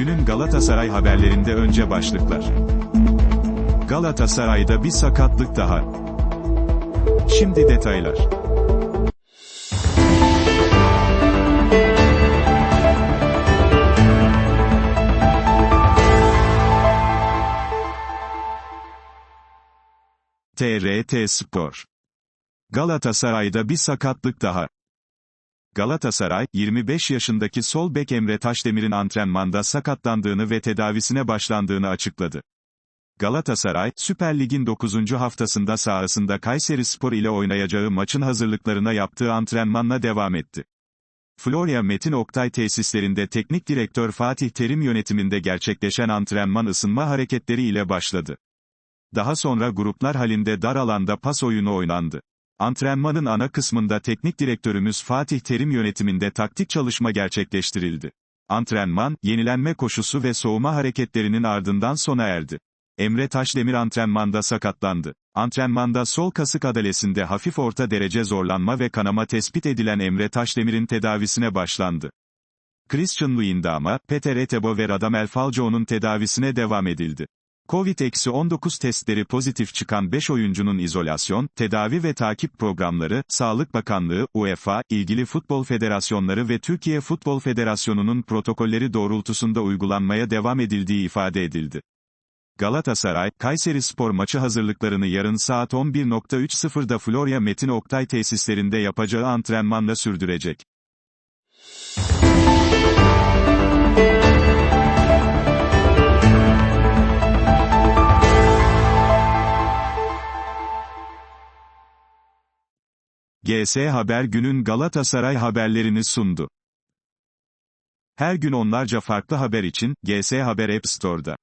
Günün Galatasaray haberlerinde önce başlıklar. Galatasaray'da bir sakatlık daha. Şimdi detaylar. TRT Spor. Galatasaray'da bir sakatlık daha. Galatasaray, 25 yaşındaki sol bek Emre Taşdemir'in antrenmanda sakatlandığını ve tedavisine başlandığını açıkladı. Galatasaray, Süper Lig'in 9. haftasında sahasında Kayseri Spor ile oynayacağı maçın hazırlıklarına yaptığı antrenmanla devam etti. Florya Metin Oktay tesislerinde teknik direktör Fatih Terim yönetiminde gerçekleşen antrenman ısınma hareketleri ile başladı. Daha sonra gruplar halinde dar alanda pas oyunu oynandı. Antrenmanın ana kısmında teknik direktörümüz Fatih Terim yönetiminde taktik çalışma gerçekleştirildi. Antrenman, yenilenme koşusu ve soğuma hareketlerinin ardından sona erdi. Emre Taşdemir antrenmanda sakatlandı. Antrenmanda sol kasık adalesinde hafif orta derece zorlanma ve kanama tespit edilen Emre Taşdemir'in tedavisine başlandı. Christian Luyendama, Peter Etebo ve Radamel Falcao'nun tedavisine devam edildi. Covid-19 testleri pozitif çıkan 5 oyuncunun izolasyon, tedavi ve takip programları, Sağlık Bakanlığı, UEFA, ilgili futbol federasyonları ve Türkiye Futbol Federasyonu'nun protokolleri doğrultusunda uygulanmaya devam edildiği ifade edildi. Galatasaray, Kayseri Spor maçı hazırlıklarını yarın saat 11.30'da Florya Metin Oktay tesislerinde yapacağı antrenmanla sürdürecek. GS Haber günün Galatasaray haberlerini sundu. Her gün onlarca farklı haber için GS Haber App Store'da.